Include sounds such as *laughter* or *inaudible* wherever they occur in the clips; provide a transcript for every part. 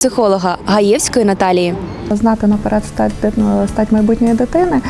психолога Гаєвської Наталії. Знати наперед стать, стать майбутньої дитини,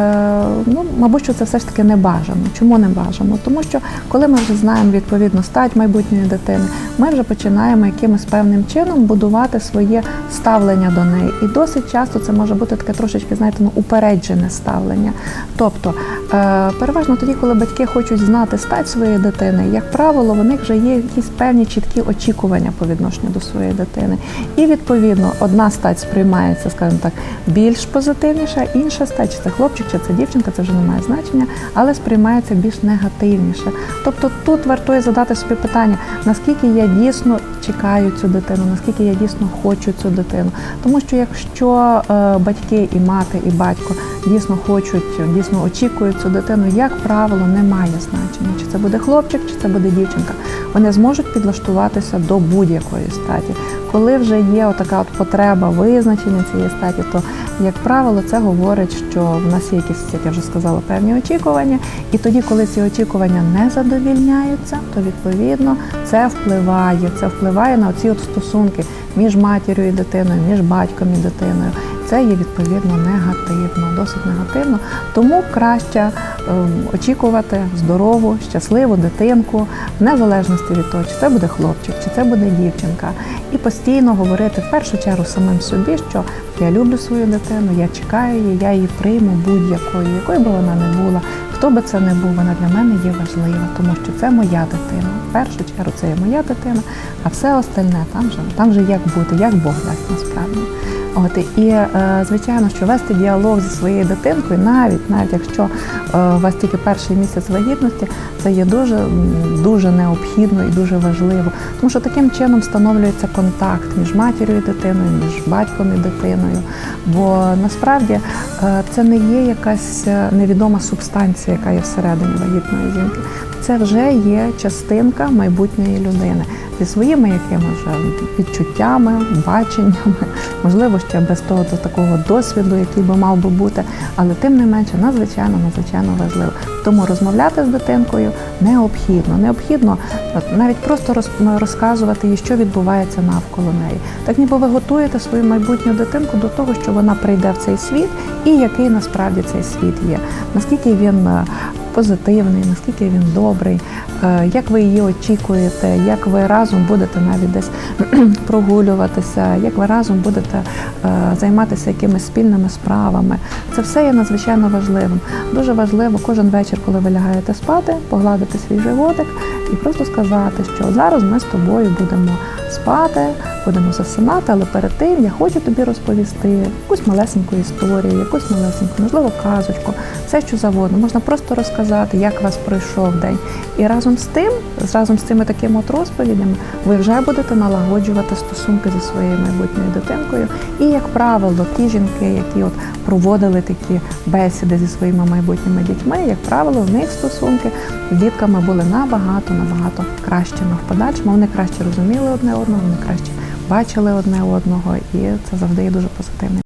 е, ну, мабуть, що це все ж таки не бажано. Чому не бажано? Тому що коли ми вже знаємо відповідно стать майбутньої дитини, ми вже починаємо якимось певним чином будувати своє ставлення до неї. І досить часто це може бути таке трошечки, знаєте, ну, упереджене ставлення. Тобто, е, переважно тоді, коли батьки хочуть знати стать своєї дитини, як правило, в них вже є якісь певні чіткі очікування по відношенню до своєї дитини. І відповідно одна стать сприймається, скажімо так, більш позитивніше, інша стать, чи це хлопчик, чи це дівчинка, це вже не має значення, але сприймається більш негативніше. Тобто тут вартує задати собі питання, наскільки я дійсно чекаю цю дитину, наскільки я дійсно хочу цю дитину. Тому що якщо е, батьки і мати, і батько дійсно хочуть, дійсно очікують цю дитину, як правило, не має значення, чи це буде хлопчик, чи це буде дівчинка. Вони зможуть підлаштуватися до будь-якої статі. Коли вже є отака от потреба визначення цієї статі, то як правило це говорить, що в нас є якісь, як я вже сказала, певні очікування, і тоді, коли ці очікування не задовільняються, то відповідно це впливає. Це впливає на ці от стосунки між матір'ю і дитиною, між батьком і дитиною. Це є відповідно негативно, досить негативно. Тому краще ем, очікувати здорову, щасливу дитинку, в незалежності від того, чи це буде хлопчик, чи це буде дівчинка, і постійно говорити в першу чергу самим собі, що я люблю свою дитину, я чекаю її, я її прийму будь-якою, якою би вона не була. Хто би це не був, вона для мене є важлива, тому що це моя дитина. В першу чергу це є моя дитина, а все остальне там вже там вже як бути, як Бог дасть насправді. От і е, звичайно, що вести діалог зі своєю дитинкою, навіть навіть якщо е, у вас тільки перший місяць вагітності, це є дуже дуже необхідно і дуже важливо, тому що таким чином встановлюється контакт між матір'ю і дитиною, між батьком і дитиною. Бо насправді е, це не є якась невідома субстанція, яка є всередині вагітної жінки. Це вже є частинка майбутньої людини зі своїми якимись вже відчуттями, баченнями, можливо, ще без того до такого досвіду, який би мав би бути, але тим не менше надзвичайно, надзвичайно важливо. Тому розмовляти з дитинкою необхідно. Необхідно навіть просто розказувати їй, що відбувається навколо неї. Так ніби ви готуєте свою майбутню дитинку до того, що вона прийде в цей світ, і який насправді цей світ є. Наскільки він е, позитивний, наскільки він добрий, е, як ви її очікуєте, як ви разом будете навіть десь *clears throat* прогулюватися, як ви разом будете е, займатися якимись спільними справами. Це все є надзвичайно важливим. Дуже важливо кожен вечір, коли ви лягаєте спати, погладити свій животик і просто сказати, що зараз ми з тобою будемо спати, будемо засинати, але перед тим я хочу тобі розповісти якусь малесеньку історію, якусь малесеньку, можливо, казочку, все що завгодно. Можна просто розказати, як вас пройшов день. І разом з тим, разом з цими такими от розповідями, ви вже будете налагоджувати стосунки зі своєю майбутньою дитинкою. І, як правило, ті жінки, які от проводили такі бесіди зі своїми майбутніми дітьми, як правило, в них стосунки з дітками були набагато набагато кращими в подальшому. Вони краще розуміли одне одного, вони краще бачили одне одного, і це завжди є дуже позитивно.